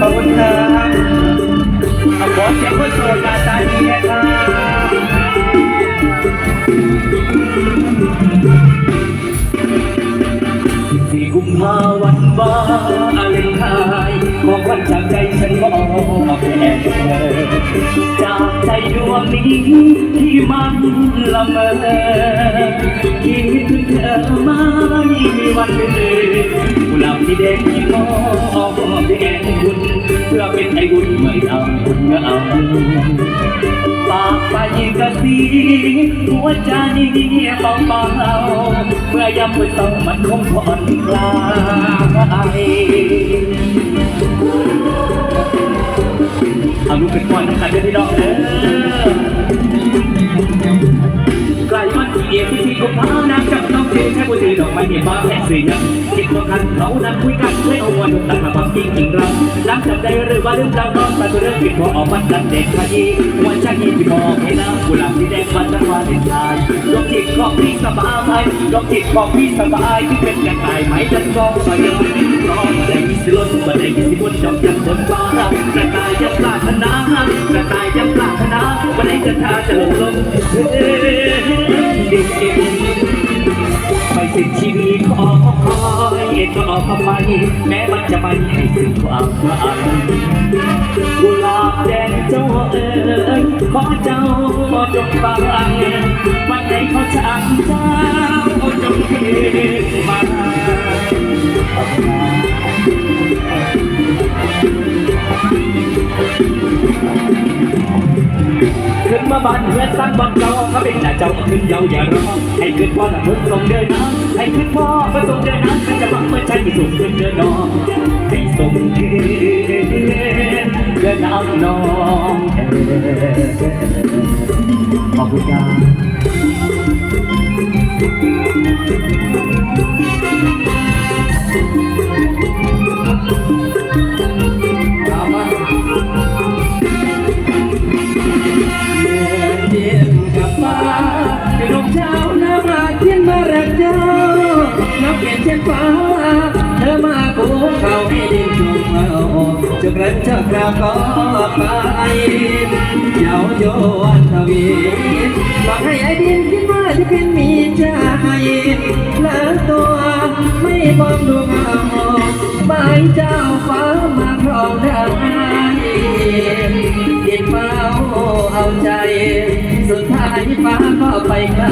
ขอบคุณครับขอเสียงคนโสดมาตาดีนะครับสี่กุมภาวันวาอะไรทายบอกวันจากใจฉันบอกแค่เธอจากใจดวงนี้ที่มันละเมอคิดถึงเธอไม่มีวันลืมกุหลาบที่แดงที่มอบแดงบุญ เพื่อเป็นไอ้บุญไม่เอาบุญก็เอาปากไปกระสีหัวใจเบาเบาเมื่อยามฝนตกมันคงผ่อนคลายเอาลูกเป็นก้อนน้ำกันเด้อพี่น้องเด้อ ม้เห็นบ้าแค่สียงคิดว่ากันเขานั้นคุยกันไม่เอาวันตั้งแต่ความจริงจริงเราลังจำได้หรือว่าลืมเราน้องแต่ตัวเรื่องผิดพอออกมันดันเด็กขยี้วันชักยีที่มองให้น้ำกุหลาบที่แดงมันจะวาเด็ดขาดดอกจิตของพี่สบายดอกจิตของพี่สบายที่เป็นกระต่ายไหมจันกองไปยังรอมาได้มีสิล้นมาได้มีสิบนจอมจับบนฟ้ากระต่ายยังปรารถนากระต่ายยังปรารถนาวันไหนจะทาจะหลงลงเฮ้ไม่สิ้นชีวิตขอคอยก็ออกมาไปแม้มันจะไม่ให้ถึงความหมายกุหลาบแดงเจ้าเอ๋ยขอเจ้าจงฟังวันไหนเขาช่างเจ้าจงเห็นมา ขึ้นมาบ้านเพื่อนสร้างบ้านเก่าเขาเป็นหน้าเจ้าขึ้นเยาอย่ารอให้ขึ้นพ่อละพุ่งส่งเดินน้ำให้ขึ้นพ่อมาส่งเดินน้ำขึ้นจะบังเมื่อใจที่ส่งขึ้นเดินนอนให้ส่งเดินเดินน้ำนองขอบคุณครับ ฟ้าเธอมากูเขาให้ดินจุกเอาจะกระจะกราบก็ไปเย้าโยนทวีบอกให้ไอ้ดินขึ้นมาจะเป็นมีใจแล้วตัวไม่มองดูเงาใบเจ้าฟ้ามาครองได้ดินเมาเอาใจสุดท้ายฟ้าก็ไปไกล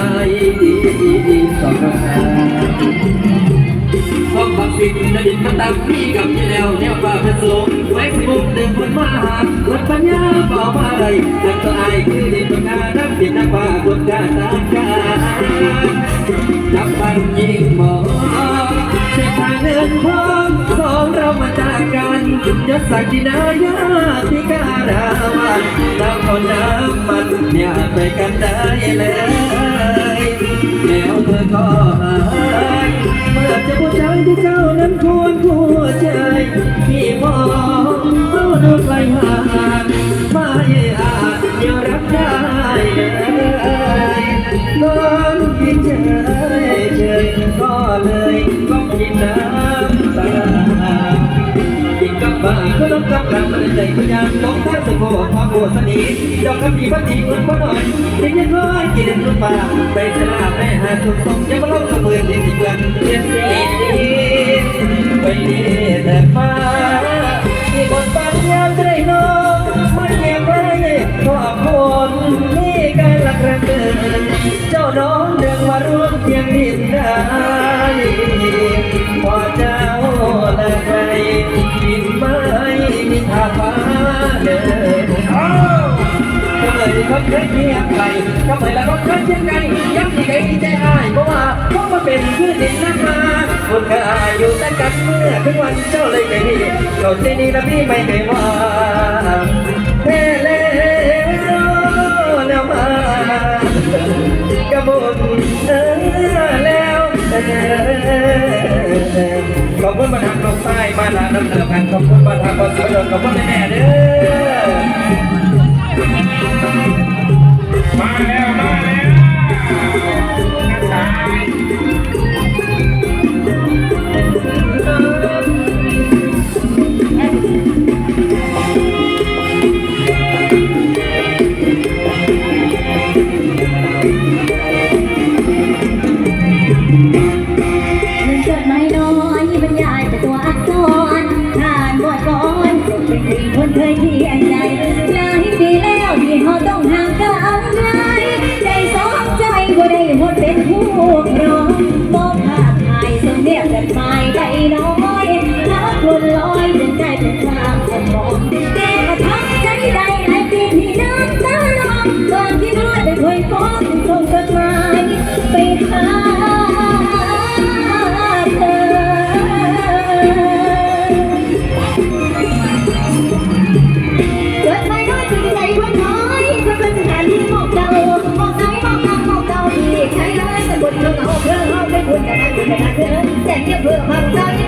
สองน้ำตาพบกับสิ่งนดินมันตั้งพี่กับที่แล้วแนวฟ้าเป็นสโลงไว้สมุกเดินบนมาหาวัดปัญญาเบอกมาอะไรแต่ตัวไอ้คือดินตัวกาน้ำดินน้ำฟ้าคนกาตามกาจับมันยิงหมอเส้นทางเดินทางสองเรามาจากกันยศศักดินายาที่การาวันน้ำคนน้ำมันอย่าไปกันได้แล้ว เฉยเฉยก็เลยต้องกินน้ำตากินกบาก็ต้องกับรักมันใจพยานต้องท่าสมบูรณ์ความโกรธสนิทดอกคำพีพันธีคุณพ่อหน่อยกินยังน้อยกินยังรุ่นป่าไปสลาไปหาสุขสมยังมาเล่าเสมอเด็กอีกวันเรียนเสียไปดีแต่ฟ้าที่บนปัญญาได้น้องมันยังไงขอบคนนี่การละกระเกินเจ้าน้องเดิน ร่วมเพียงดินได้พอเจ้าละใครบินไม้มีทาฟ้าเดินก็เลยเขาเคยเงียบไปก็เลยแล้วก็เคยเช่นไงย้ำที่ใครใจอายเพราะว่าเพราะมันเป็นพื้นดินนักมาคนเคยอยู่แต่กันเมื่อทุกวันเจ้าเลยไม่พี่เราที่นี่นะพี่ไม่เคยว่าเฮ้เล่แล้ มาทางน้ำเนินทางขอบคุณมาทางภาษาเดินขอบคุณแม่เด้อ หดเป็นผู้ร้องบอกภาพถ่ายสมเด็จแต่ไม่ได้น้อง เขาได้คุณแต่นั้นคุณแต่นั้นเธอแต่เงียบเพื่อความเศร้าที่เกียรติแต่ไม่ได้